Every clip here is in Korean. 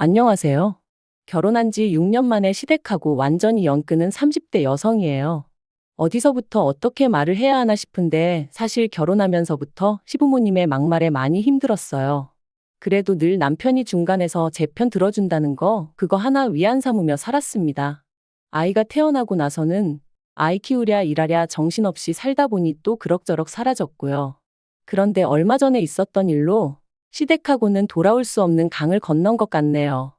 안녕하세요. 결혼한 지 6년 만에 시댁하고 완전히 연 끊은 30대 여성이에요. 어디서부터 어떻게 말을 해야 하나 싶은데 사실 결혼하면서부터 시부모님의 막말에 많이 힘들었어요. 그래도 늘 남편이 중간에서 제 편 들어준다는 거 그거 하나 위안 삼으며 살았습니다. 아이가 태어나고 나서는 아이 키우랴 일하랴 정신없이 살다 보니 또 그럭저럭 사라졌고요. 그런데 얼마 전에 있었던 일로 시댁하고는 돌아올 수 없는 강을 건넌 것 같네요.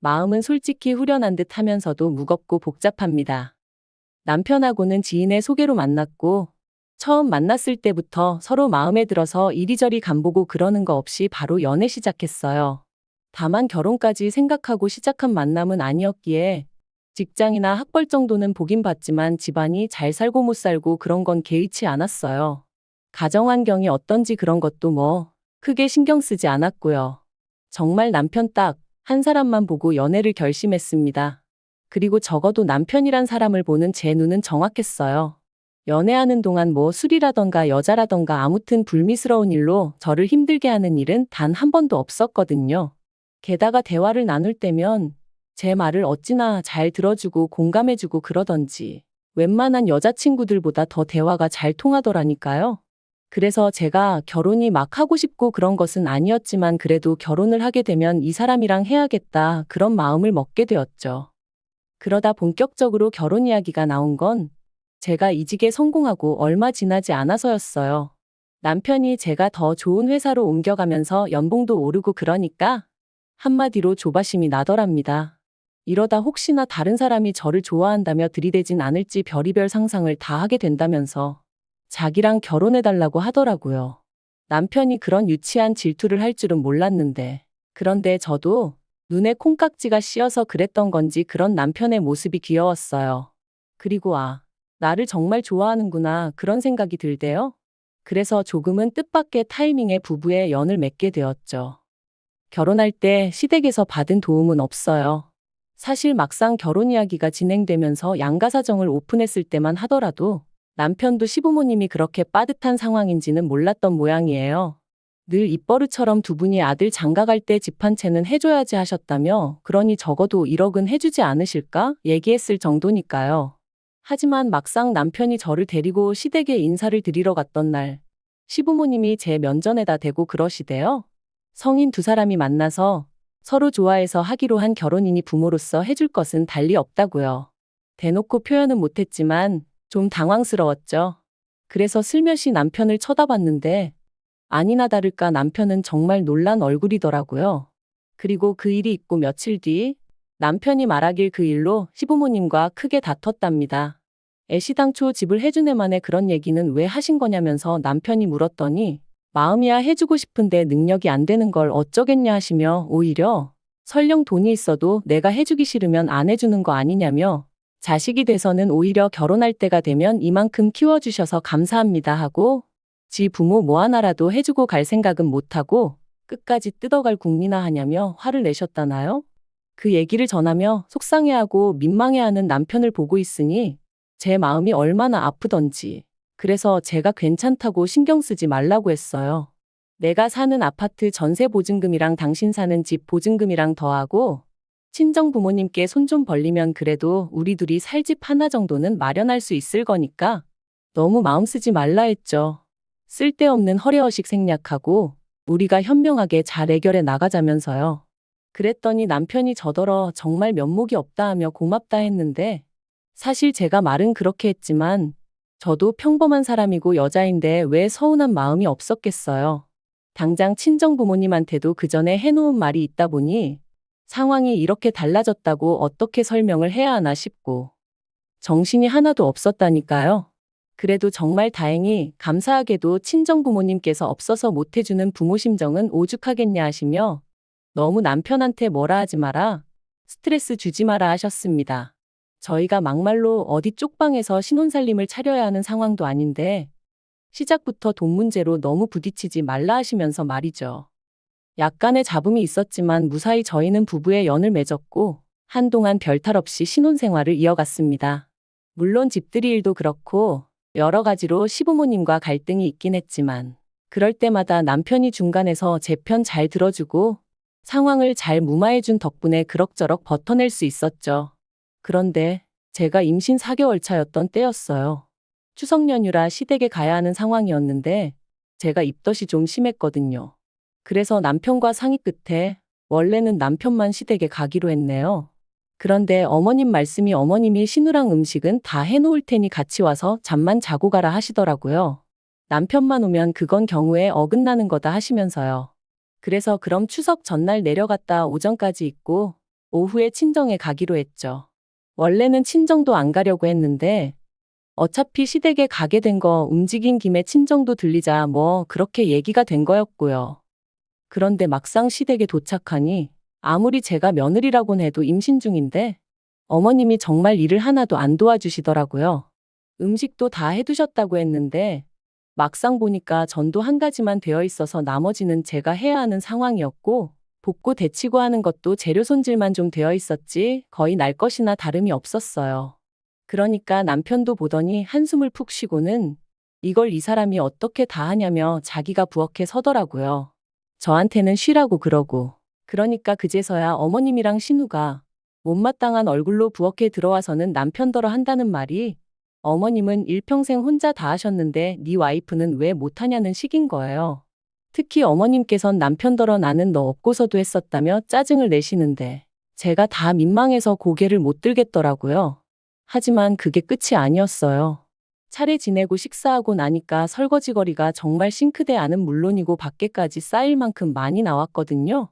마음은 솔직히 후련한 듯 하면서도 무겁고 복잡합니다. 남편하고는 지인의 소개로 만났고, 처음 만났을 때부터 서로 마음에 들어서 이리저리 간보고 그러는 거 없이 바로 연애 시작했어요. 다만 결혼까지 생각하고 시작한 만남은 아니었기에, 직장이나 학벌 정도는 보긴 봤지만 집안이 잘 살고 못 살고 그런 건 개의치 않았어요. 가정 환경이 어떤지 그런 것도 뭐, 크게 신경 쓰지 않았고요. 정말 남편 딱 한 사람만 보고 연애를 결심했습니다. 그리고 적어도 남편이란 사람을 보는 제 눈은 정확했어요. 연애하는 동안 뭐 술이라던가 여자라던가 아무튼 불미스러운 일로 저를 힘들게 하는 일은 단 한 번도 없었거든요. 게다가 대화를 나눌 때면 제 말을 어찌나 잘 들어주고 공감해주고 그러던지 웬만한 여자친구들보다 더 대화가 잘 통하더라니까요. 그래서 제가 결혼이 막 하고 싶고 그런 것은 아니었지만 그래도 결혼을 하게 되면 이 사람이랑 해야겠다 그런 마음을 먹게 되었죠. 그러다 본격적으로 결혼 이야기가 나온 건 제가 이직에 성공하고 얼마 지나지 않아서였어요. 남편이 제가 더 좋은 회사로 옮겨가면서 연봉도 오르고 그러니까 한마디로 조바심이 나더랍니다. 이러다 혹시나 다른 사람이 저를 좋아한다며 들이대진 않을지 별의별 상상을 다 하게 된다면서 자기랑 결혼해달라고 하더라고요. 남편이 그런 유치한 질투를 할 줄은 몰랐는데. 그런데 저도 눈에 콩깍지가 씌어서 그랬던 건지 그런 남편의 모습이 귀여웠어요. 그리고 아, 나를 정말 좋아하는구나 그런 생각이 들대요. 그래서 조금은 뜻밖의 타이밍에 부부의 연을 맺게 되었죠. 결혼할 때 시댁에서 받은 도움은 없어요. 사실 막상 결혼 이야기가 진행되면서 양가사정을 오픈했을 때만 하더라도 남편도 시부모님이 그렇게 빠듯한 상황인지는 몰랐던 모양이에요. 늘 입버릇처럼 두 분이 아들 장가갈 때 집 한 채는 해줘야지 하셨다며 그러니 적어도 1억은 해주지 않으실까 얘기했을 정도니까요. 하지만 막상 남편이 저를 데리고 시댁에 인사를 드리러 갔던 날 시부모님이 제 면전에다 대고 그러시대요. 성인 두 사람이 만나서 서로 좋아해서 하기로 한 결혼이니 부모로서 해줄 것은 달리 없다고요. 대놓고 표현은 못했지만 좀 당황스러웠죠. 그래서 슬며시 남편을 쳐다봤는데 아니나 다를까 남편은 정말 놀란 얼굴이더라고요. 그리고 그 일이 있고 며칠 뒤 남편이 말하길 그 일로 시부모님과 크게 다퉜답니다. 애시 당초 집을 해준 애만에 그런 얘기는 왜 하신 거냐면서 남편이 물었더니 마음이야 해주고 싶은데 능력이 안 되는 걸 어쩌겠냐 하시며 오히려 설령 돈이 있어도 내가 해주기 싫으면 안 해주는 거 아니냐며 자식이 돼서는 오히려 결혼할 때가 되면 이만큼 키워주셔서 감사합니다 하고 지 부모 뭐 하나라도 해주고 갈 생각은 못하고 끝까지 뜯어갈 국리나 하냐며 화를 내셨다나요? 그 얘기를 전하며 속상해하고 민망해하는 남편을 보고 있으니 제 마음이 얼마나 아프던지 그래서 제가 괜찮다고 신경 쓰지 말라고 했어요. 내가 사는 아파트 전세 보증금이랑 당신 사는 집 보증금이랑 더하고 친정 부모님께 손 좀 벌리면 그래도 우리 둘이 살 집 하나 정도는 마련할 수 있을 거니까 너무 마음 쓰지 말라 했죠. 쓸데없는 허례허식 생략하고 우리가 현명하게 잘 해결해 나가자면서요. 그랬더니 남편이 저더러 정말 면목이 없다 하며 고맙다 했는데 사실 제가 말은 그렇게 했지만 저도 평범한 사람이고 여자인데 왜 서운한 마음이 없었겠어요. 당장 친정 부모님한테도 그 전에 해놓은 말이 있다 보니 상황이 이렇게 달라졌다고 어떻게 설명을 해야 하나 싶고 정신이 하나도 없었다니까요. 그래도 정말 다행히 감사하게도 친정 부모님께서 없어서 못해주는 부모 심정은 오죽하겠냐 하시며 너무 남편한테 뭐라 하지 마라, 스트레스 주지 마라 하셨습니다. 저희가 막말로 어디 쪽방에서 신혼살림을 차려야 하는 상황도 아닌데 시작부터 돈 문제로 너무 부딪히지 말라 하시면서 말이죠. 약간의 잡음이 있었지만 무사히 저희는 부부의 연을 맺었고 한동안 별탈 없이 신혼생활을 이어갔습니다. 물론 집들이 일도 그렇고 여러 가지로 시부모님과 갈등이 있긴 했지만 그럴 때마다 남편이 중간에서 제 편 잘 들어주고 상황을 잘 무마해준 덕분에 그럭저럭 버텨낼 수 있었죠. 그런데 제가 임신 4개월 차였던 때였어요. 추석 연휴라 시댁에 가야 하는 상황이었는데 제가 입덧이 좀 심했거든요. 그래서 남편과 상의 끝에 원래는 남편만 시댁에 가기로 했네요. 그런데 어머님 말씀이 어머님이 신우랑 음식은 다 해놓을 테니 같이 와서 잠만 자고 가라 하시더라고요. 남편만 오면 그건 경우에 어긋나는 거다 하시면서요. 그래서 그럼 추석 전날 내려갔다 오전까지 있고 오후에 친정에 가기로 했죠. 원래는 친정도 안 가려고 했는데 어차피 시댁에 가게 된 거 움직인 김에 친정도 들리자 뭐 그렇게 얘기가 된 거였고요. 그런데 막상 시댁에 도착하니 아무리 제가 며느리라곤 해도 임신 중인데 어머님이 정말 일을 하나도 안 도와주시더라고요. 음식도 다 해두셨다고 했는데 막상 보니까 전도 한 가지만 되어 있어서 나머지는 제가 해야 하는 상황이었고 볶고 데치고 하는 것도 재료 손질만 좀 되어 있었지 거의 날 것이나 다름이 없었어요. 그러니까 남편도 보더니 한숨을 푹 쉬고는 이걸 이 사람이 어떻게 다 하냐며 자기가 부엌에 서더라고요. 저한테는 쉬라고 그러고. 그러니까 그제서야 어머님이랑 신우가 못마땅한 얼굴로 부엌에 들어와서는 남편더러 한다는 말이 어머님은 일평생 혼자 다 하셨는데 네 와이프는 왜 못하냐는 식인 거예요. 특히 어머님께선 남편더러 나는 너 없고서도 했었다며 짜증을 내시는데 제가 다 민망해서 고개를 못 들겠더라고요. 하지만 그게 끝이 아니었어요. 차례 지내고 식사하고 나니까 설거지거리가 정말 싱크대 안은 물론이고 밖에까지 쌓일 만큼 많이 나왔거든요.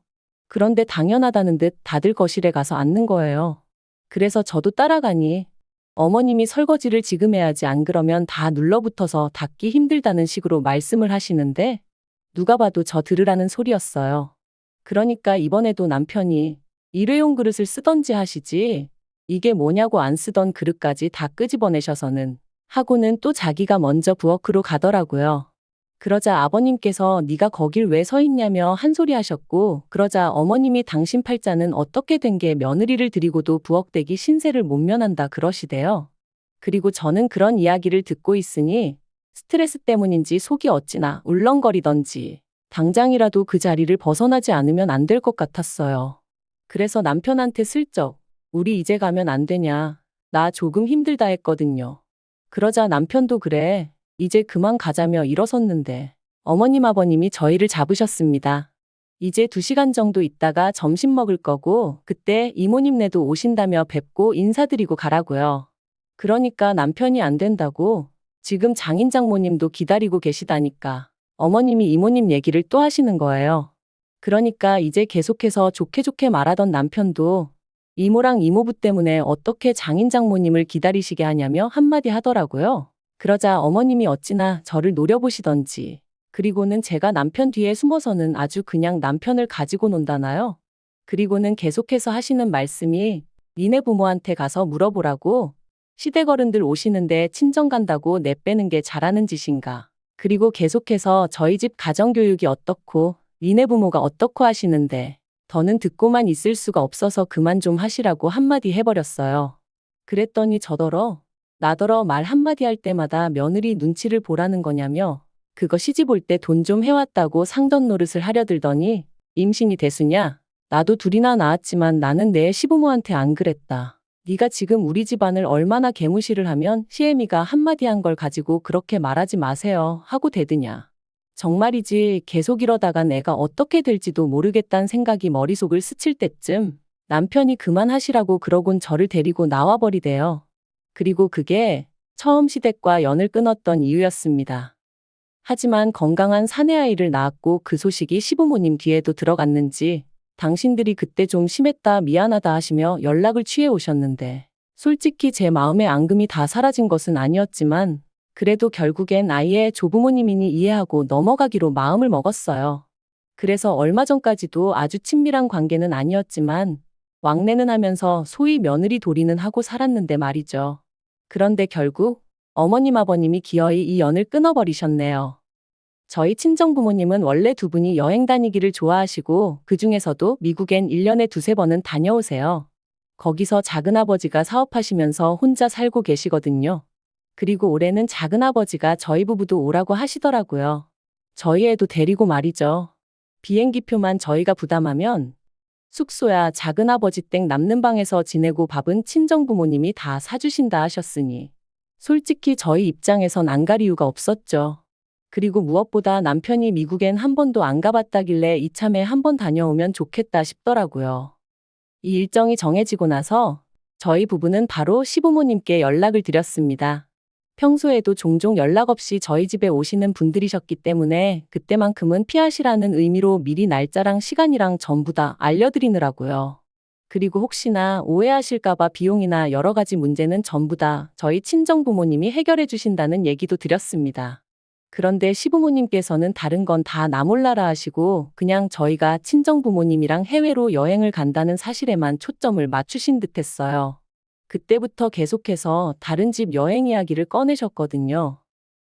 그런데 당연하다는 듯 다들 거실에 가서 앉는 거예요. 그래서 저도 따라가니 어머님이 설거지를 지금 해야지 안 그러면 다 눌러붙어서 닦기 힘들다는 식으로 말씀을 하시는데 누가 봐도 저 들으라는 소리였어요. 그러니까 이번에도 남편이 일회용 그릇을 쓰던지 하시지 이게 뭐냐고 안 쓰던 그릇까지 다 끄집어내셔서는 하고는 또 자기가 먼저 부엌으로 가더라고요. 그러자 아버님께서 네가 거길 왜 서 있냐며 한 소리 하셨고 그러자 어머님이 당신 팔자는 어떻게 된 게 며느리를 드리고도 부엌대기 신세를 못 면한다 그러시대요. 그리고 저는 그런 이야기를 듣고 있으니 스트레스 때문인지 속이 어찌나 울렁거리던지 당장이라도 그 자리를 벗어나지 않으면 안 될 것 같았어요. 그래서 남편한테 슬쩍 우리 이제 가면 안 되냐. 나 조금 힘들다 했거든요. 그러자 남편도 그래. 이제 그만 가자며 일어섰는데 어머님 아버님이 저희를 잡으셨습니다. 이제 두 시간 정도 있다가 점심 먹을 거고 그때 이모님네도 오신다며 뵙고 인사드리고 가라고요. 그러니까 남편이 안 된다고 지금 장인 장모님도 기다리고 계시다니까 어머님이 이모님 얘기를 또 하시는 거예요. 그러니까 이제 계속해서 좋게 좋게 말하던 남편도 이모랑 이모부 때문에 어떻게 장인 장모님을 기다리시게 하냐며 한마디 하더라고요. 그러자 어머님이 어찌나 저를 노려보시던지. 그리고는 제가 남편 뒤에 숨어서는 아주 그냥 남편을 가지고 논다나요? 그리고는 계속해서 하시는 말씀이 니네 부모한테 가서 물어보라고 시댁 어른들 오시는데 친정 간다고 내빼는 게 잘하는 짓인가. 그리고 계속해서 저희 집 가정교육이 어떻고 니네 부모가 어떻고 하시는데 더는 듣고만 있을 수가 없어서 그만 좀 하시라고 한마디 해버렸어요. 그랬더니 저더러 나더러 말 한마디 할 때마다 며느리 눈치를 보라는 거냐며 그거 시집 올 때 돈 좀 해왔다고 상전 노릇을 하려 들더니 임신이 대수냐? 나도 둘이나 낳았지만 나는 내 시부모한테 안 그랬다. 네가 지금 우리 집안을 얼마나 개무시를 하면 시애미가 한마디 한 걸 가지고 그렇게 말하지 마세요 하고 대드냐. 정말이지 계속 이러다가 내가 어떻게 될지도 모르겠다는 생각이 머릿속을 스칠 때쯤 남편이 그만하시라고 그러곤 저를 데리고 나와버리대요. 그리고 그게 처음 시댁과 연을 끊었던 이유였습니다. 하지만 건강한 사내아이를 낳았고 그 소식이 시부모님 귀에도 들어갔는지 당신들이 그때 좀 심했다 미안하다 하시며 연락을 취해 오셨는데 솔직히 제 마음의 앙금이 다 사라진 것은 아니었지만 그래도 결국엔 아이의 조부모님이니 이해하고 넘어가기로 마음을 먹었어요. 그래서 얼마 전까지도 아주 친밀한 관계는 아니었지만 왕래는 하면서 소위 며느리 도리는 하고 살았는데 말이죠. 그런데 결국 어머님 아버님이 기어이 이 연을 끊어버리셨네요. 저희 친정 부모님은 원래 두 분이 여행 다니기를 좋아하시고 그 중에서도 미국엔 1년에 두세 번은 다녀오세요. 거기서 작은아버지가 사업하시면서 혼자 살고 계시거든요. 그리고 올해는 작은아버지가 저희 부부도 오라고 하시더라고요. 저희 애도 데리고 말이죠. 비행기표만 저희가 부담하면 숙소야 작은아버지 댁 남는 방에서 지내고 밥은 친정부모님이 다 사주신다 하셨으니. 솔직히 저희 입장에선 안 갈 이유가 없었죠. 그리고 무엇보다 남편이 미국엔 한 번도 안 가봤다길래 이참에 한 번 다녀오면 좋겠다 싶더라고요. 이 일정이 정해지고 나서 저희 부부는 바로 시부모님께 연락을 드렸습니다. 평소에도 종종 연락 없이 저희 집에 오시는 분들이셨기 때문에 그때만큼은 피하시라는 의미로 미리 날짜랑 시간이랑 전부 다 알려드리느라고요. 그리고 혹시나 오해하실까봐 비용이나 여러 가지 문제는 전부 다 저희 친정 부모님이 해결해 주신다는 얘기도 드렸습니다. 그런데 시부모님께서는 다른 건 다 나몰라라 하시고 그냥 저희가 친정 부모님이랑 해외로 여행을 간다는 사실에만 초점을 맞추신 듯 했어요. 그때부터 계속해서 다른 집 여행 이야기를 꺼내셨거든요.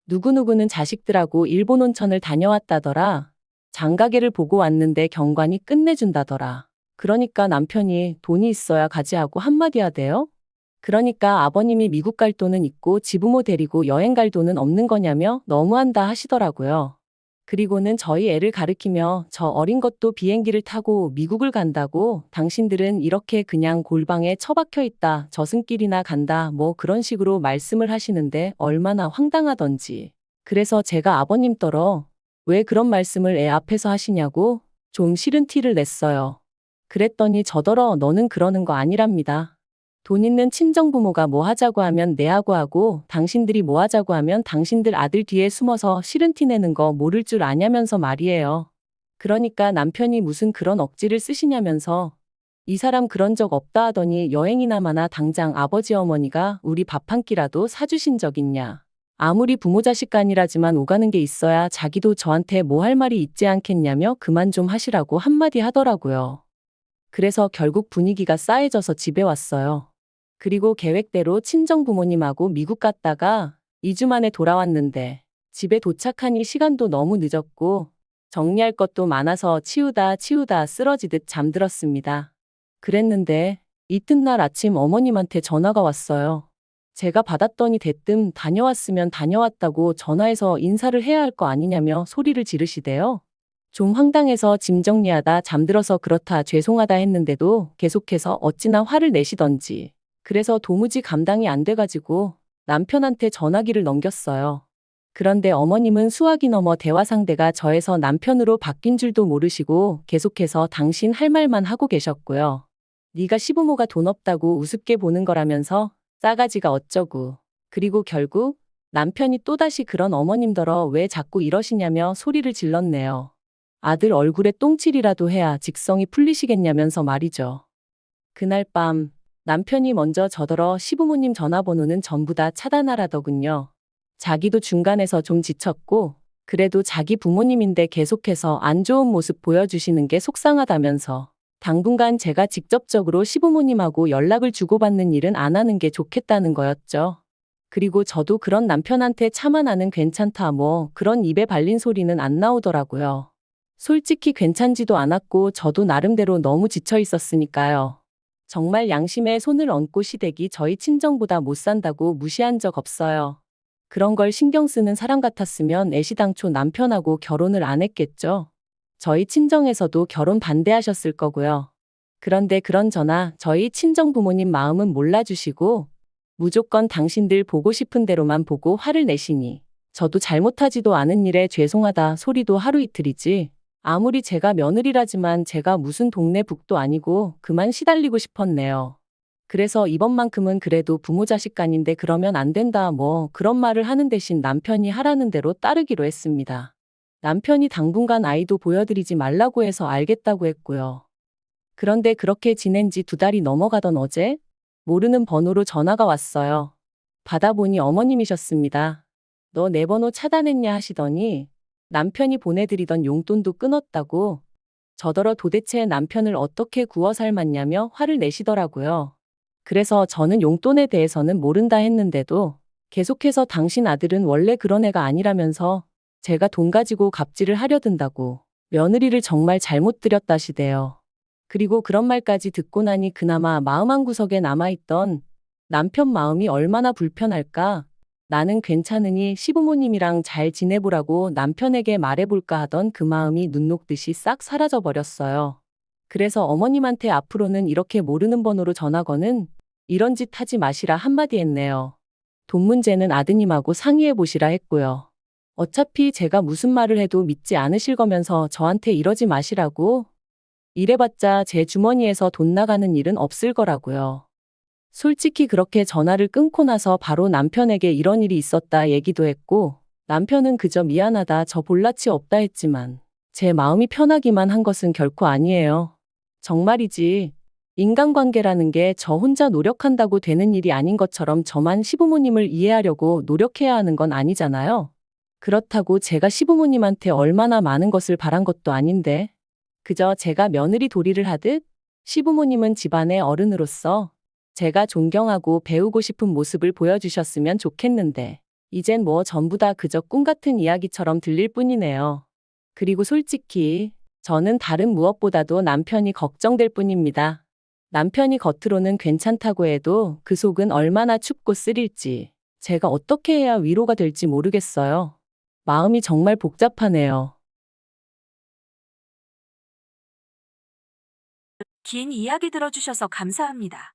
누구누구는 자식들하고 일본 온천을 다녀왔다더라. 장가게를 보고 왔는데 경관이 끝내준다더라. 그러니까 남편이 돈이 있어야 가지 하고 한마디 하대요? 그러니까 아버님이 미국 갈 돈은 있고 지부모 데리고 여행 갈 돈은 없는 거냐며 너무한다 하시더라고요. 그리고는 저희 애를 가르키며 저 어린 것도 비행기를 타고 미국을 간다고 당신들은 이렇게 그냥 골방에 처박혀 있다 저승길이나 간다 뭐 그런 식으로 말씀을 하시는데 얼마나 황당하던지. 그래서 제가 아버님 떨어 왜 그런 말씀을 애 앞에서 하시냐고 좀 싫은 티를 냈어요. 그랬더니 저더러 너는 그러는 거 아니랍니다. 돈 있는 친정부모가 뭐 하자고 하면 내하고 하고 당신들이 뭐 하자고 하면 당신들 아들 뒤에 숨어서 싫은 티 내는 거 모를 줄 아냐면서 말이에요. 그러니까 남편이 무슨 그런 억지를 쓰시냐면서 이 사람 그런 적 없다 하더니 여행이나마나 당장 아버지 어머니가 우리 밥 한 끼라도 사주신 적 있냐. 아무리 부모 자식 간이라지만 오가는 게 있어야 자기도 저한테 뭐 할 말이 있지 않겠냐며 그만 좀 하시라고 한마디 하더라고요. 그래서 결국 분위기가 싸해져서 집에 왔어요. 그리고 계획대로 친정 부모님하고 미국 갔다가 2주 만에 돌아왔는데 집에 도착하니 시간도 너무 늦었고 정리할 것도 많아서 치우다 치우다 쓰러지듯 잠들었습니다. 그랬는데 이튿날 아침 어머님한테 전화가 왔어요. 제가 받았더니 대뜸 다녀왔으면 다녀왔다고 전화해서 인사를 해야 할 거 아니냐며 소리를 지르시대요. 좀 황당해서 짐 정리하다 잠들어서 그렇다 죄송하다 했는데도 계속해서 어찌나 화를 내시던지. 그래서 도무지 감당이 안 돼가지고 남편한테 전화기를 넘겼어요. 그런데 어머님은 수화기 넘어 대화 상대가 저에서 남편으로 바뀐 줄도 모르시고 계속해서 당신 할 말만 하고 계셨고요. 네가 시부모가 돈 없다고 우습게 보는 거라면서 싸가지가 어쩌고. 그리고 결국 남편이 또다시 그런 어머님더러 왜 자꾸 이러시냐며 소리를 질렀네요. 아들 얼굴에 똥칠이라도 해야 직성이 풀리시겠냐면서 말이죠. 그날 밤 남편이 먼저 저더러 시부모님 전화번호는 전부 다 차단하라더군요. 자기도 중간에서 좀 지쳤고 그래도 자기 부모님인데 계속해서 안 좋은 모습 보여주시는 게 속상하다면서 당분간 제가 직접적으로 시부모님하고 연락을 주고받는 일은 안 하는 게 좋겠다는 거였죠. 그리고 저도 그런 남편한테 차마 나는 괜찮다 뭐 그런 입에 발린 소리는 안 나오더라고요. 솔직히 괜찮지도 않았고 저도 나름대로 너무 지쳐 있었으니까요. 정말 양심에 손을 얹고 시댁이 저희 친정보다 못 산다고 무시한 적 없어요. 그런 걸 신경 쓰는 사람 같았으면 애시당초 남편하고 결혼을 안 했겠죠. 저희 친정에서도 결혼 반대하셨을 거고요. 그런데 그런 저나 저희 친정 부모님 마음은 몰라주시고 무조건 당신들 보고 싶은 대로만 보고 화를 내시니 저도 잘못하지도 않은 일에 죄송하다 소리도 하루 이틀이지 아무리 제가 며느리라지만 제가 무슨 동네 북도 아니고 그만 시달리고 싶었네요. 그래서 이번만큼은 그래도 부모 자식 간인데 그러면 안 된다 뭐 그런 말을 하는 대신 남편이 하라는 대로 따르기로 했습니다. 남편이 당분간 아이도 보여드리지 말라고 해서 알겠다고 했고요. 그런데 그렇게 지낸 지 두 달이 넘어가던 어제 모르는 번호로 전화가 왔어요. 받아보니 어머님이셨습니다. 너 내 번호 차단했냐 하시더니 남편이 보내드리던 용돈도 끊었다고 저더러 도대체 남편을 어떻게 구워 삶았냐며 화를 내시더라고요. 그래서 저는 용돈에 대해서는 모른다 했는데도 계속해서 당신 아들은 원래 그런 애가 아니라면서 제가 돈 가지고 갑질을 하려 든다고 며느리를 정말 잘못 들였다시대요. 그리고 그런 말까지 듣고 나니 그나마 마음 한구석에 남아있던 남편 마음이 얼마나 불편할까 나는 괜찮으니 시부모님이랑 잘 지내보라고 남편에게 말해볼까 하던 그 마음이 눈 녹듯이 싹 사라져 버렸어요. 그래서 어머님한테 앞으로는 이렇게 모르는 번호로 전화거는 이런 짓 하지 마시라 한마디 했네요. 돈 문제는 아드님하고 상의해 보시라 했고요. 어차피 제가 무슨 말을 해도 믿지 않으실 거면서 저한테 이러지 마시라고. 이래봤자 제 주머니에서 돈 나가는 일은 없을 거라고요. 솔직히 그렇게 전화를 끊고 나서 바로 남편에게 이런 일이 있었다 얘기도 했고, 남편은 그저 미안하다 저 볼라치 없다 했지만, 제 마음이 편하기만 한 것은 결코 아니에요. 정말이지. 인간관계라는 게 저 혼자 노력한다고 되는 일이 아닌 것처럼 저만 시부모님을 이해하려고 노력해야 하는 건 아니잖아요. 그렇다고 제가 시부모님한테 얼마나 많은 것을 바란 것도 아닌데, 그저 제가 며느리 도리를 하듯 시부모님은 집안의 어른으로서 제가 존경하고 배우고 싶은 모습을 보여주셨으면 좋겠는데, 이젠 뭐 전부 다 그저 꿈 같은 이야기처럼 들릴 뿐이네요. 그리고 솔직히, 저는 다른 무엇보다도 남편이 걱정될 뿐입니다. 남편이 겉으로는 괜찮다고 해도 그 속은 얼마나 춥고 쓰릴지, 제가 어떻게 해야 위로가 될지 모르겠어요. 마음이 정말 복잡하네요. 긴 이야기 들어주셔서 감사합니다.